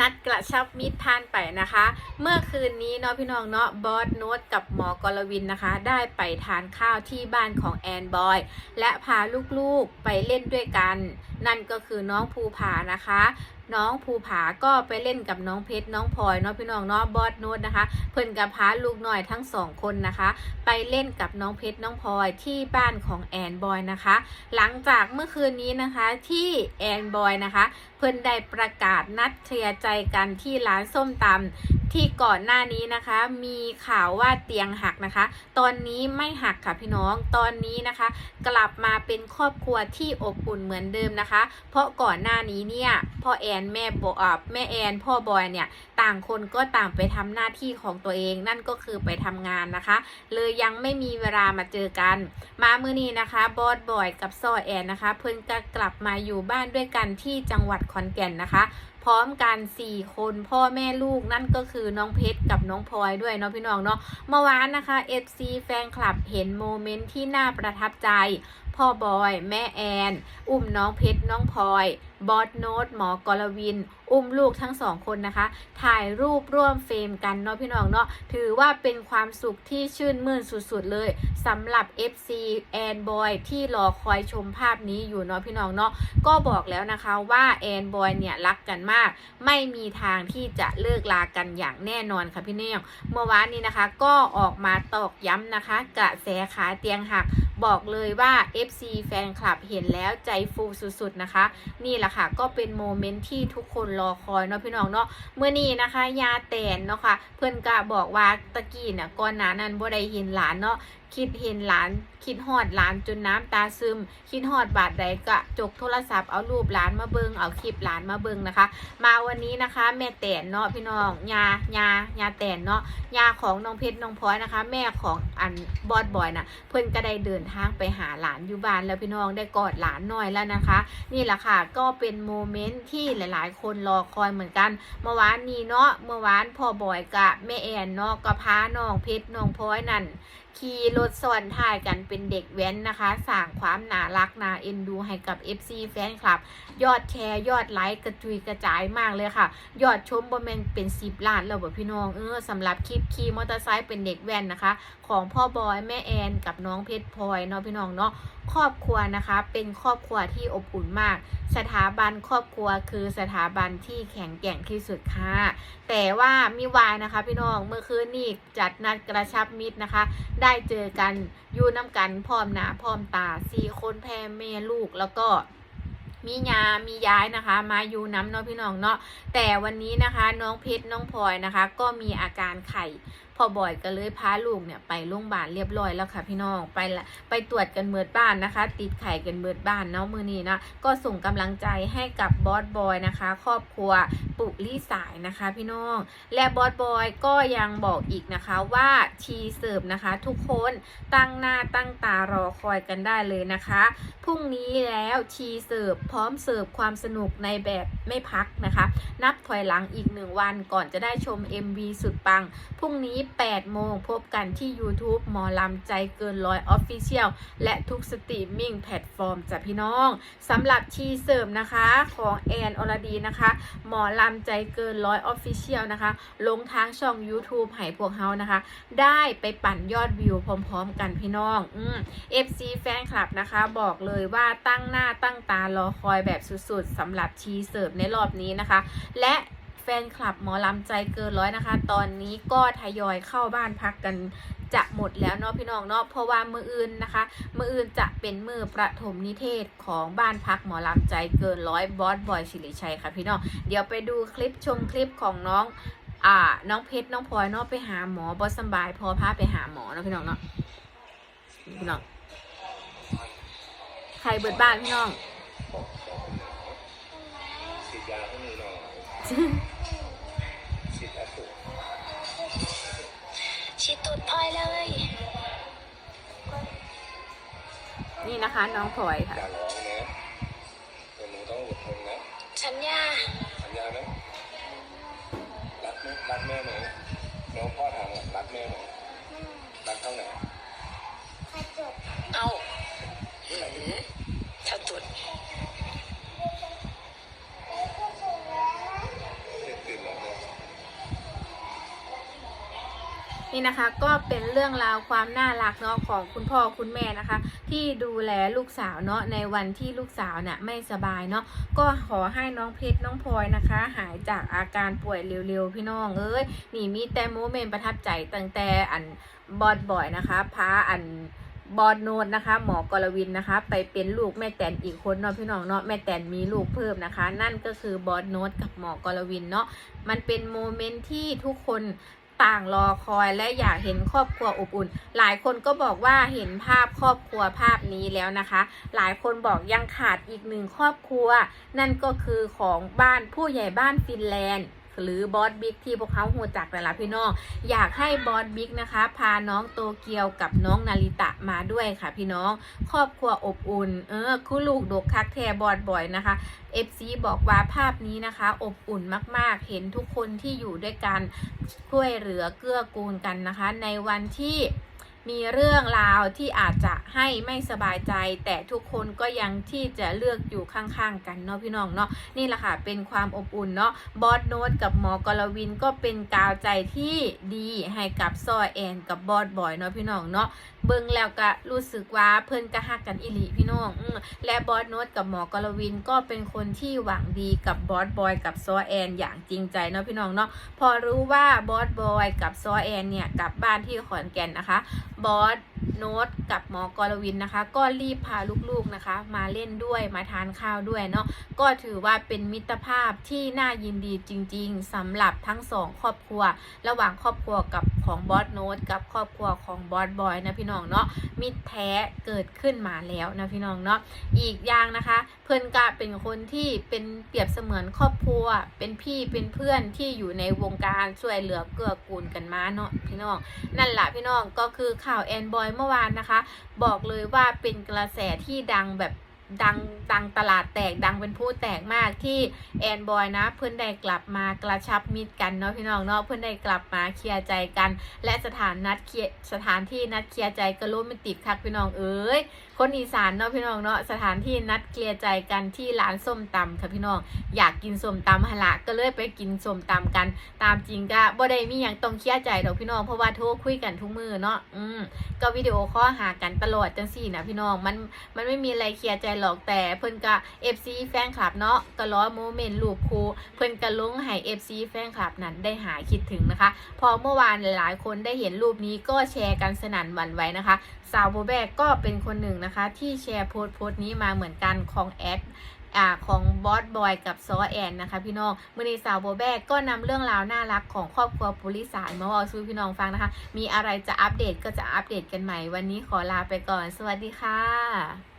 นัดกระชับมิตรท่านไปนะคะ เมื่อคืนนี้เนาะพี่น้องเนาะบอสโน้ตกับหมอกรวินนะคะ ได้ไปทานข้าวที่บ้านของแอนบอย และพาลูกๆไปเล่นด้วยกัน นั่นก็คือน้องภูผานะคะน้องภูผาก็ไปเล่นกับน้องเพชรน้องพลอยเนาะพี่น้องเนาะบอสโน้ตนะคะ เพิ่นกับพาลูกหน่อยทั้งสองคนนะคะ ไปเล่นกับน้องเพชรน้องพลอยที่บ้านของแอนบอยนะคะ หลังจากเมื่อคืนนี้นะคะที่แอนบอยนะคะ เพิ่นได้ประกาศนัดเคลียร์ใจกันที่ร้านส้มตำที่ก่อนหน้านี้นะคะ มีข่าวว่าเตียงหักนะคะ ตอนนี้ไม่หักค่ะพี่น้องตอนนี้นะคะ กลับมาเป็นครอบครัวที่อบอุ่นเหมือนเดิมนะคะ เพราะก่อนหน้านี้เนี่ยพ่อแอนแม่บอแม่แอนพ่อบอยเนี่ยต่างคนก็ต่างไปทำหน้าที่ของตัวเองนั่นก็คือไปทำงานนะคะ เลยยังไม่มีเวลามาเจอกัน มามื้อนี้นะคะบอสบอยกับซอแอนนะคะ เพิ่งจะกลับมาอยู่บ้านด้วยกันที่จังหวัดขอนแก่นนะคะพร้อมกัน 4 คนพ่อแม่ลูกนั่นก็คือน้องเพชรกับน้องพลอยด้วยเนาะพี่น้องเนาะเมื่อวานนะคะ FC แฟนคลับเห็นโมเมนต์ที่น่าประทับใจ พ่อบอย แม่แอน อุ้มน้องเพชรน้องพลอย บอสโนตหมอกรวิน อุ้มลูกทั้งสองคนนะคะ ถ่ายรูปร่วมเฟรมกันเนาะพี่น้องเนาะถือว่าเป็นความสุขที่ชื่นมื่นสุดๆเลยสำหรับ FC แอนบอยที่รอคอยชมภาพนี้อยู่เนาะพี่น้องเนาะก็บอกแล้วนะคะว่าแอนบอยเนี่ยรักกันมาก ไม่มีทางที่จะเลิกลากันอย่างแน่นอนค่ะพี่เนียงเมื่อวานนี้นะคะก็ออกมาตอกย้ำนะคะกระแสขาเตียงหัก บอกเลยว่า FC แฟนคลับเห็นแล้วใจฟูสุดๆนะคะ นี่แหละค่ะก็เป็นโมเมนต์ที่ทุกคนรอคอยเนาะพี่น้องเนาะเมื่อนี้นะคะ ยาแตนเนาะค่ะเพื่อนก็บอกว่าตะกี้น่ะก่อนหน้านั้นบ่ได้เห็นหลานเนาะ คิดเห็นหลาน คิดฮอดหลานจนน้ำตาซึม คิดฮอดบาดใดก็จกโทรศัพท์เอารูปหลานมาเบิงเอาคลิปหลานมาเบิงนะคะ มาวันนี้นะคะ แม่แตนเนาะพี่น้องยายายาแตนเนาะยาของน้องเพชรน้องพลอยนะคะ แม่ของอันบอดบอยน่ะ เพื่อนก็ได้เดินทางไปหาหลานอยู่บ้านแล้วพี่น้องได้กอดหลานหน่อยแล้วนะคะ นี่แหละค่ะก็เป็นโมเมนต์ที่หลาย ๆ คนรอคอยเหมือนกันเมื่อวานนี้เนาะเมื่อวานพ่อบอยกับแม่แอนเนาะก็พาน้องเพชรน้องพลอยนั่น ขี่รถซ้อนท้ายกันเป็นเด็กแว้นนะคะสร้างความน่ารักน่าเอ็นดูให้กับ FC แฟนคลับ ยอดแชร์ยอดไลค์กระจุยกระจายมากเลยค่ะ ยอดชมบนเมนเป็นสิบล้านแล้วบ่พี่น้องเออสำหรับคลิปขี่มอเตอร์ไซค์เป็นเด็กแว้นนะคะ ของพ่อบอยแม่แอนกับน้องเพชรพลอยเนาะพี่น้องเนาะครอบครัวนะคะ เป็นครอบครัวที่อบอุ่นมาก สถาบันครอบครัวคือสถาบันที่แข็งแกร่งที่สุดค่ะ แต่ว่ามีวายนะคะ พี่น้องเมื่อคืนนี้จัดนัดกระชับมิตรนะคะ ได้เจอกันอยู่น้ำกันพร้อมหน้าพร้อมตาสี่คนแพ่แม่ลูกแล้วก็ มียามีย้ายนะคะ มาอยู่น้ำเนาะพี่น้องเนาะแต่วันนี้นะคะน้องเพชรน้องพลอยนะคะ ก็มีอาการไข่พอบ่อยก็เลยพาลูกเนี่ยไปโรงพยาบาลเรียบร้อยแล้วค่ะพี่น้องไปละไปตรวจกันเมิดบ้านนะคะ ติดไข่กันเมิดบ้านเนาะมือนี้นะก็ส่งกำลังใจให้กับบอสบอยนะคะ ครอบครัวปุลี่สายนะคะ พี่น้อง และบอสบอยก็ยังบอกอีกนะคะว่าชีเสิร์ฟนะคะ ทุกคนตั้งหน้าตั้งตารอคอยกันได้เลยนะคะพรุ่งนี้แล้วชีเสิร์ฟพร้อมเสิร์ฟความสนุกในแบบไม่พักนะคะ นับถอยหลังอีกหนึ่งวันก่อนจะได้ชม MV สุดปัง พรุ่งนี้ 8 โมงพบกันที่ YouTube หมอลำใจเกินร้อย Official และทุกสตรีมมิ่งแพลตฟอร์มจ้ะพี่น้องสำหรับชีเสิร์ฟนะคะของแอนอรดีนะคะ หมอลำใจเกินร้อย Official นะคะ ลงทางช่อง YouTube ให้พวกเฮานะคะ ได้ไปปั่นยอดวิวพร้อมๆ กันพี่น้องอืม FC แฟนคลับนะคะ บอกเลยว่าตั้งหน้าตั้งตารอคอยแบบสุดๆสำหรับชีเสิร์ฟในรอบนี้นะคะ และแฟนคลับหมอลำใจเกินร้อยนะคะ ตอนนี้ก็ทยอยเข้าบ้านพักกันจะหมดแล้วเนาะพี่น้องเนาะเพราะว่ามืออื่นนะคะ มืออื่นจะเป็นมือประถมนิเทศของบ้านพักหมอลำใจเกินร้อยบอสบอยสิริชัยค่ะพี่น้องเดี๋ยวไปดูคลิปชมคลิปของน้องอ่าน้องเพชรน้องพลอยเนาะไปหาหมอบอสบาย พอพาไปหาหมอเนาะพี่น้องเนาะพี่น้องใครเบิดบ้านพี่น้อง ฉีดยาให้มือหน่อยฉีดแอปถูกชิดตูดพลอยเลย นี่นะคะ น้องพลอยค่ะ อย่าร้องนะแต่หนูต้องอดทนนะสัญญาสัญญานะรักไหมรักแม่ไหมน้องพ่อถามว่ารักแม่ไหมรักเท่าไหร่ เอาหือเท่าตุด เด็ก นี่นะคะก็เป็นเรื่องราวความน่ารักเนาะของคุณพ่อคุณแม่นะคะ ที่ดูแลลูกสาวเนาะในวันที่ลูกสาวเนี่ยไม่สบายเนาะก็ขอให้น้องเพชรน้องพลอยนะคะ หายจากอาการป่วยเร็วๆพี่น้องเอ้ยนี่มีแต่โมเมนต์ประทับใจตั้งแต่อันบอดบ่อยนะคะพาอันบอดโนดนะคะ หมอกรวินนะคะ ไปเป็นลูกแม่แตนอีกคนเนาะพี่น้องเนาะแม่แตนมีลูกเพิ่มนะคะ นั่นก็คือบอดโนดกับหมอกรวินเนาะมันเป็นโมเมนต์ที่ทุกคน ต่างรอคอยและอยากเห็นครอบครัวอบอุ่น หลายคนก็บอกว่าเห็นภาพครอบครัวภาพนี้แล้วนะคะ หลายคนบอกยังขาดอีกหนึ่งครอบครัว นั่นก็คือของบ้านผู้ใหญ่บ้านฟินแลนด์ หรือบอสบิ๊กที่พวกเขาหูจักแต่ละพี่น้อง อยากให้บอสบิ๊กนะคะ พาน้องโตเกียวกับน้องนาริตะมาด้วยค่ะ พี่น้อง ครอบครัวอบอุ่น เออคู่ลูกดกคักแทบอดบ่อยนะคะ FC บอกว่าภาพนี้นะคะ อบอุ่นมากๆ เห็นทุกคนที่อยู่ด้วยกันช่วยเหลือเกื้อกูลกันนะคะ ในวันที่ มีเรื่องราวที่อาจจะให้ไม่สบายใจ แต่ทุกคนก็ยังที่จะเลือกอยู่ข้างๆ กันเนาะพี่น้องเนาะนี่แหละค่ะเป็นความอบอุ่นเนาะบอสโนตกับหมอกรวินก็เป็นกาวใจที่ดีให้กับซอแอนกับบอสบอยเนาะพี่น้องเนาะ เบิ่งแล้วก็รู้สึกว่าเพิ่นก็ฮักกันอิลิพี่น้องอและบอสโนตกับหมอกรวินก็เป็นคนที่หวังดีกับบอสบอยกับซอแอนอย่างจริงใจเนาะพี่น้องเนาะพอรู้ว่าบอสบอยกับซอแอนเนี่ยกลับบ้านที่ขอนแก่นนะคะบอส โน้ตกับหมอกรวินนะคะ ก็รีบพาลูกๆนะคะ มาเล่นด้วยมาทานข้าวด้วยเนาะก็ถือว่าเป็นมิตรภาพที่น่ายินดีจริง ๆสำหรับทั้งสองครอบครัว ระหว่างครอบครัวกับของบอสโน้ตกับครอบครัวของบอสบอยนะพี่น้องเนาะมิตรแท้เกิดขึ้นมาแล้วนะพี่น้องเนาะอีกอย่างนะคะ เพื่อนกะเป็นคนที่เป็นเปรียบเสมือนครอบครัว เป็นพี่เป็นเพื่อนที่อยู่ในวงการช่วยเหลือเกื้อกูลกันมาเนาะพี่น้อง นั่นแหละพี่น้องก็คือข่าวแอนบอยเมื่อวานนะคะ บอกเลยว่าเป็นกระแสที่ดังแบบดังดังตลาดแตกดังเป็นผู้แตกมากที่แอนบอยนะ เพื่อนได้กลับมากระชับมิตรกันเนาะพี่น้องเนาะเพื่อนได้กลับมาเคลียร์ใจกัน และสถานนัดเคลียร์สถานที่นัดเคลียร์ใจก็โรแมนติกคักพี่น้องเอ้ยคนอีสานเนาะพี่น้องเนาะสถานที่นัดเคลียร์ใจกันที่ร้านส้มตำค่ะพี่น้อง อยากกินส้มตำหนละก็เลยไปกินส้มตำกัน ตามจริงก็บ่ได้มีอย่างต้องเคลียร์ใจดอกพี่น้องเพราะว่าโทรคุยกันทุกมือเนาะอืมก็วิดีโอคอลหากันตลอดจังสี่นะพี่น้องมันมันไม่มีอะไรเคลียร์ใจหรอกแต่เพิ่นก็ FC แฟนคลับเนาะก็ล้อโมเมนต์รูปครูเพิ่นก็ลงให้ FC แฟนคลับนั้นได้หายคิดถึงนะคะ พอเมื่อวานหลายๆคนได้เห็นรูปนี้ก็แชร์กันสนั่นหวั่นไหวนะคะสาวโบแบกก็เป็นคนหนึ่งนะคะ ที่แชร์โพสต์โพสต์นี้มาเหมือนกันของแอดอ่าของบอสบอยกับซอแอนนะคะพี่น้องมื่อนี้สาวโบแบกก็นำเรื่องราวน่ารักของครอบครัวปุริสารมาบอกสู่พี่น้องฟังนะคะ มีอะไรจะอัปเดตก็จะอัปเดตกันใหม่ วันนี้ขอลาไปก่อน สวัสดีค่ะ